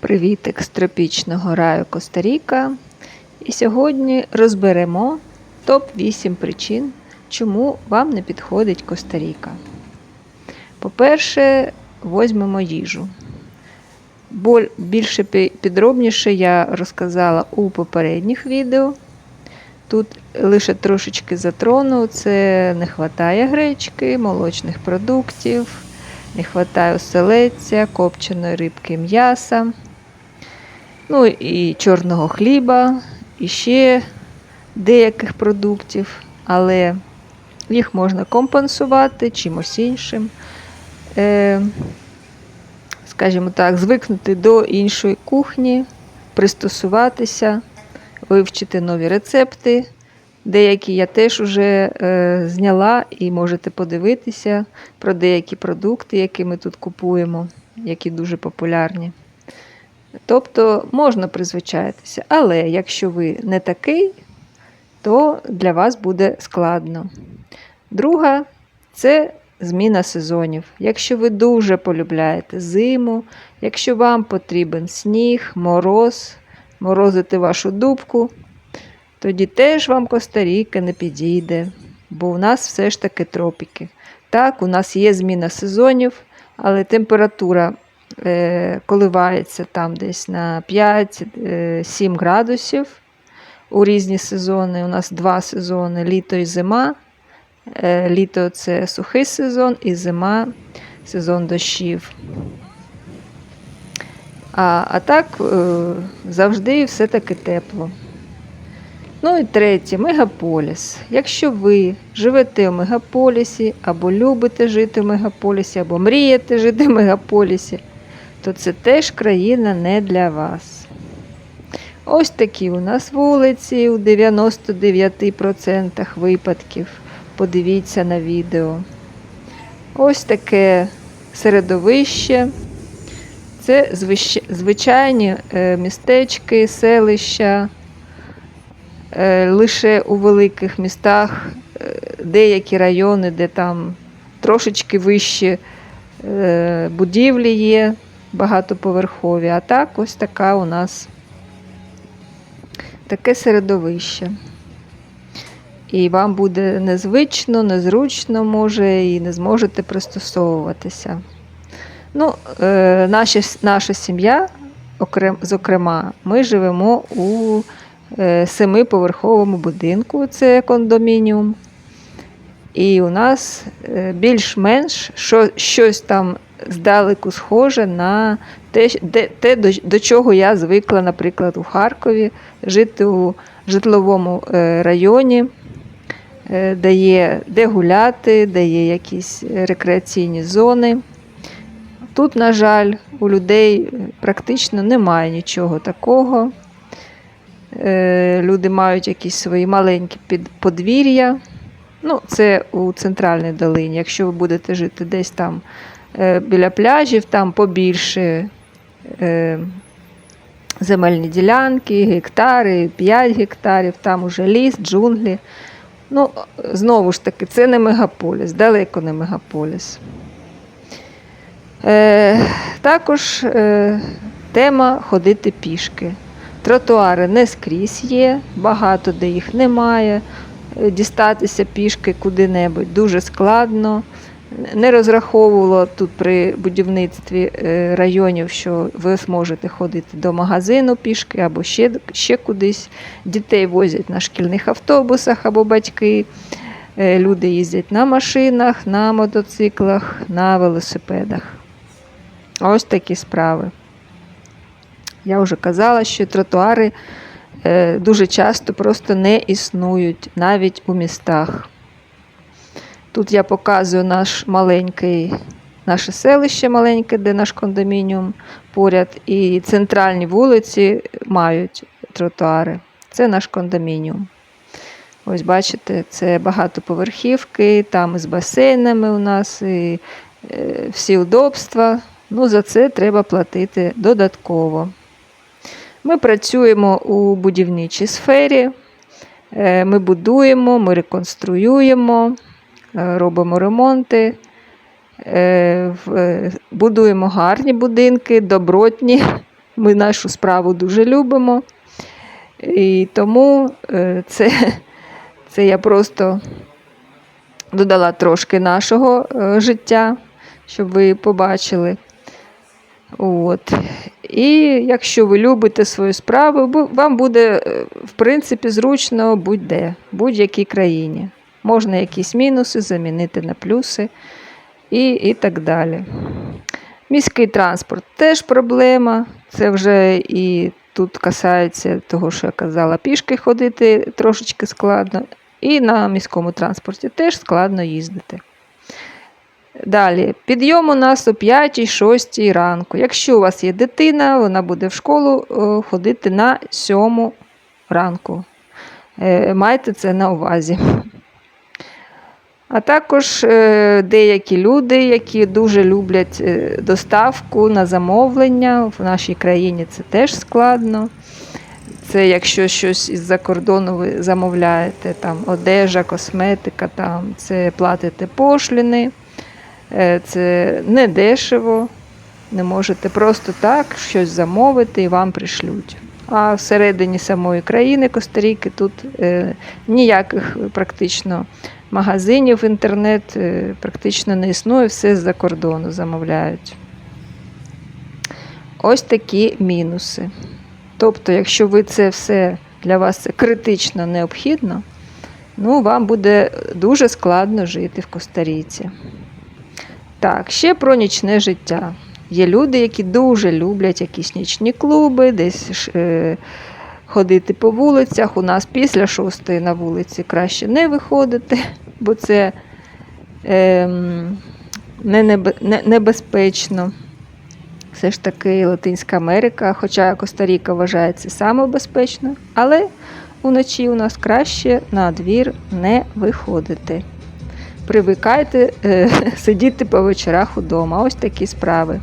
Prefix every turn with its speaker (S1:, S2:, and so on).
S1: Привітик з тропічного раю Коста-Ріка. І сьогодні розберемо топ-8 причин, чому вам не підходить Коста-Ріка. По-перше, візьмемо їжу. Більше підробніше я розказала у попередніх відео. Тут лише трошечки затрону, це не вистачає гречки, молочних продуктів, не вистачає оселедця, копченої рибки м'яса, ну і чорного хліба, і ще деяких продуктів, але їх можна компенсувати чимось іншим. Е, скажімо так, звикнути до іншої кухні, пристосуватися, вивчити нові рецепти. Деякі я теж вже е, зняла і можете подивитися про деякі продукти, які ми тут купуємо, які дуже популярні. Тобто можна призвичаїтися, але якщо ви не такий, то для вас буде складно. Друга це зміна сезонів. Якщо ви дуже полюбляєте зиму, якщо вам потрібен сніг, мороз, морозити вашу дубку, тоді теж вам Коста-Ріка не підійде, бо у нас все ж таки тропіки. Так, у нас є зміна сезонів, але температура коливається там десь на 5-7 градусів у різні сезони. У нас два сезони літо і зима. Е, Літо це сухий сезон, і зима сезон дощів. А, а так е, завжди все-таки тепло. Ну і третє мегаполіс. Якщо ви живете в мегаполісі, або любите жити в мегаполісі, або мрієте жити в мегаполісі, то це теж країна не для вас. Ось такі у нас вулиці у 99% випадків. Подивіться на відео. Ось таке середовище. Це звичайні е, містечки, селища. Е, Лише у великих містах е, деякі райони, де там трошечки вищі будівлі є, багатоповерхові. А так ось така у нас таке середовище. І вам буде незвично, незручно, може, і не зможете пристосовуватися. Ну, е, наша, наша сім'я, окрем, зокрема, ми живемо у е, семиповерховому будинку, це кондомініум. І у нас е, більш-менш що, щось там здалеку схоже на те, де, те до, до чого я звикла, наприклад, у Харкові, жити у житловому е, районі, е, де є де гуляти, де є якісь рекреаційні зони. Тут, на жаль, у людей практично немає нічого такого. Е, Люди мають якісь свої маленькі подвір'я. Ну, це у центральній долині. Якщо ви будете жити десь там біля пляжів, там побільше е, земельні ділянки, гектари, 5 гектарів, там уже ліс, джунглі. Ну, знову ж таки, це не мегаполіс, далеко не мегаполіс. Е, також е, тема ходити пішки. Тротуари не скрізь є, багато де їх немає. Е, Дістатися пішки куди-небудь дуже складно. Не розраховувало тут при будівництві е, районів, що ви зможете ходити до магазину пішки або ще, ще кудись. Дітей возять на шкільних автобусах або батьки. Е, Люди їздять на машинах, на мотоциклах, на велосипедах. Ось такі справи. Я вже казала, що тротуари е, дуже часто просто не існують навіть у містах. Тут я показую наш маленький, наше селище маленьке, де наш кондомініум поряд, і центральні вулиці мають тротуари. Це наш кондомініум. Ось бачите, це багатоповерхівки, там з басейнами у нас, і е, всі удобства. Ну, за це треба платити додатково. Ми працюємо у будівничій сфері. Е, Ми будуємо, ми реконструюємо, робимо ремонти, е, е, будуємо гарні будинки, добротні, Ми нашу справу дуже любимо. І тому е, це, це я просто додала трошки нашого е, життя, щоб ви побачили. От. І якщо ви любите свою справу, вам буде, е, в принципі, зручно будь-де, в будь-якій країні. Можна якісь мінуси замінити на плюси і, і так далі. Міський транспорт теж проблема. Це вже і тут касається того, що я казала, пішки ходити трошечки складно. І на міському транспорті теж складно їздити. Далі, підйом у нас о 5-6 ранку. Якщо у вас є дитина, вона буде в школу е, ходити на 7 ранку. Е, Майте це на увазі. А також е, деякі люди, які дуже люблять е, доставку на замовлення. В нашій країні це теж складно. Це якщо щось із-за кордону ви замовляєте, там одежа, косметика, там, це платите пошліни. Е, Це не дешево. Не можете просто так щось замовити і вам пришлють. А всередині самої країни Коста-Ріки тут е, ніяких практично магазинів, інтернет е, практично не існує, все з-за кордону замовляють. Ось такі мінуси. Тобто, якщо ви це все для вас критично необхідно, ну, вам буде дуже складно жити в Коста-Ріці. Так, ще про нічне життя. Є люди, які дуже люблять якісь нічні клуби, десь е, ходити по вулицях. У нас після шостої на вулиці краще не виходити, бо це ем, не небе- не- небезпечно. Все ж таки Латинська Америка, хоча Коста-Ріка вважається саме безпечною, але уночі у нас краще на двір не виходити. Привикайте е, сидіти по вечорах удома. Ось такі справи.